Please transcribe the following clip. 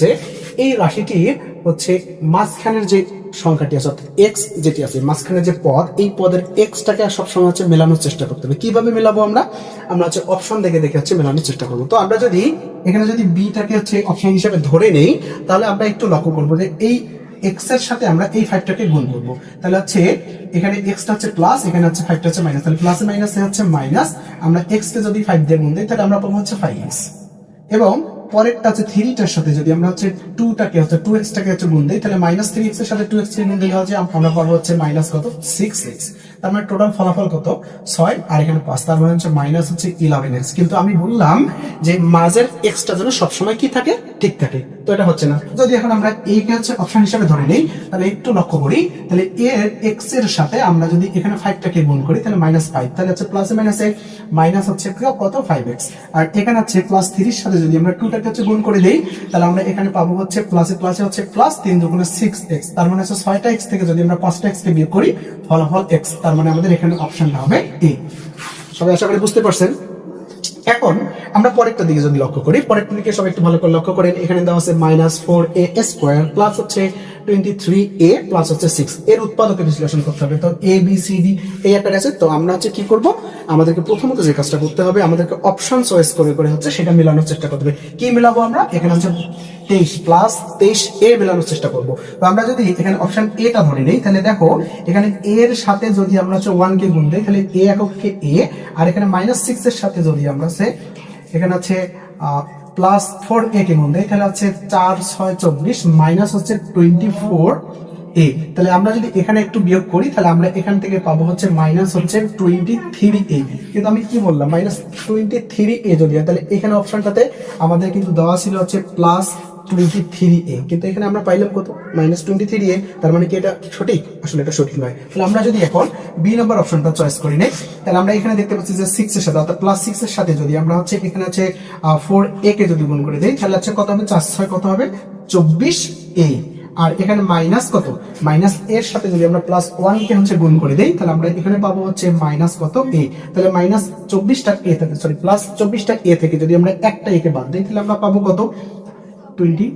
হচ্ছে, এই রাশিটির হচ্ছে মাঝখানের যে সংখ্যাটি আছে, অর্থাৎ এক্স যেটি আছে, মাঝখানের যে পদ, এই পদের এক্সটাকে সবসময় হচ্ছে মেলানোর চেষ্টা করতে হবে। কীভাবে মেলাবো আমরা? আমরা হচ্ছে অপশন দেখে দেখে হচ্ছে মেলানোর চেষ্টা করব। তো আমরা যদি, এখানে যদি বিটাকে হচ্ছে অপশন হিসেবে ধরে নেই, তাহলে আমরা একটু লক্ষ্য করব যে এই এক্সের সাথে আমরা এই ফাইভটাকে গুণ করব। তাহলে হচ্ছে, এখানে এক্সটা হচ্ছে প্লাস এখানে হচ্ছে ফাইভটা হচ্ছে মাইনাস তাহলে প্লাস মাইনাসে হচ্ছে মাইনাস আমরা এক্স কে যদি ফাইভ দিয়ে গুণ দিই, তাহলে আমরা পাবো হচ্ছে ফাইভ এক্স এবং পরেরটা হচ্ছে থ্রিটার সাথে, যদি আমরা হচ্ছে টুটাকে, হচ্ছে টু এক্সটাকে হচ্ছে গুণ দিই, তাহলে মাইনাস থ্রি এক্সের সাথে টু এক্স গুণ দিলে হচ্ছে আমরা পাবো হচ্ছে মাইনাস কত? সিক্স এক্স তার মানে টোটাল ফলাফল কত? ছয়, আর এখানে পাঁচ, তার মানে হচ্ছে মাইনাস হচ্ছে ইলেভেন এক্স কিন্তু আমি বললাম যে মাঝের এক্সটা যেন সবসময় কি থাকে? ঠিক থাকে। তো এটা হচ্ছে না। যদি এখন আমরা এ কে হচ্ছে অপশন হিসেবে ধরে নিই, তাহলে একটু লক্ষ্য করি, তাহলে এর এক্সের সাথে আমরা যদি এখানে ফাইভটাকে গুণ করি, তাহলে মাইনাস ফাইভ তাহলে হচ্ছে প্লাস মাইনাস এক মাইনাস হচ্ছে কত? ফাইভ এক্স আর এখানে হচ্ছে প্লাস থ্রির সাথে যদি আমরা টুটাকে হচ্ছে গুণ করে দিই, তাহলে আমরা এখানে পাবো হচ্ছে প্লাসে প্লাসে হচ্ছে প্লাস তিন দুগুণে সিক্স এক্স তার মানে হচ্ছে ছয়টা এক্স থেকে যদি আমরা পাঁচটা এক্স কে বিয়োগ করি, ফলাফল এক্স তার মানে আমাদের এখানে অপশনটা হবে এ সবাই আশা করি বুঝতে পারছেন? এখন আমরা পরেরটা দিকে যদি লক্ষ্য করি, পরেরটা দিকে সবাই একটু ভালো করে লক্ষ্য করেন। এখানে দেওয়া আছে minus four A square plus হচ্ছে টোয়েন্টি থ্রি এ প্লাস হচ্ছে সিক্স এর বিশ্লেষণ করতে হবে। তো এ বি সি ডি একটা আছে। তো আমরা হচ্ছে কি আমাদেরকে করতে হবে, আমাদেরকে অপশন চয়েস করে হচ্ছে সেটা মেলানোর চেষ্টা করতে হবে। কি আমরা? এখানে হচ্ছে তেইশ প্লাস তেইশ এ মেলানোর চেষ্টা করব। তো আমরা যদি এখানে অপশন ধরে নিই, তাহলে দেখো, এখানে এর সাথে যদি আমরা হচ্ছে ওয়ান কে গুণ দিই, তাহলে এ এককে এ আর এখানে মাইনাস সিক্স এর সাথে যদি আমরা এখানে হচ্ছে প্লাস ফোর এ কে গুণ দেয় তাহলে হচ্ছে চার, ছয়, চব্বিশ মাইনাস হচ্ছে টোয়েন্টি ফোর এ তাহলে আমরা যদি এখানে একটু বিয়োগ করি, তাহলে আমরা এখান থেকে পাবো হচ্ছে মাইনাস হচ্ছে টোয়েন্টি থ্রি এ কিন্তু আমি কি বললাম? মাইনাস টোয়েন্টি থ্রি এ যদি তাহলে এখানে অপশনটাতে আমাদের কিন্তু দেওয়া ছিল হচ্ছে প্লাস টোয়েন্টি থ্রি এ কিন্তু এখানে আমরা পাইলাম কত? মাইনাস টোয়েন্টি থ্রি এ তার মানে কি এটা সঠিক? আসলে এটা সঠিক নয়। তাহলে আমরা যদি এখন বি নাম্বার অপশনটা চয়েস করি নেই তাহলে আমরা এখানে দেখতে পাচ্ছি যে সিক্স এর সাথে, অর্থাৎ প্লাস সিক্স এর সাথে যদি আমরা হচ্ছে এখানে হচ্ছে ফোর এ কে যদি গুণ করে দিই, তাহলে হচ্ছে কত হবে? চার ছয় কত হবে? চব্বিশ এ আর এখানে মাইনাস কত? মাইনাস এর সাথে যদি আমরা প্লাস ওয়ান কে হচ্ছে গুণ করে দেই, তাহলে আমরা এখানে পাবো হচ্ছে মাইনাস কত এ তাহলে মাইনাস চব্বিশটা এ থেকে সরি প্লাস চব্বিশটা এ থেকে যদি আমরা একটা এ কে বাদ দিই, তাহলে আমরা পাবো কত? টোয়েন্টি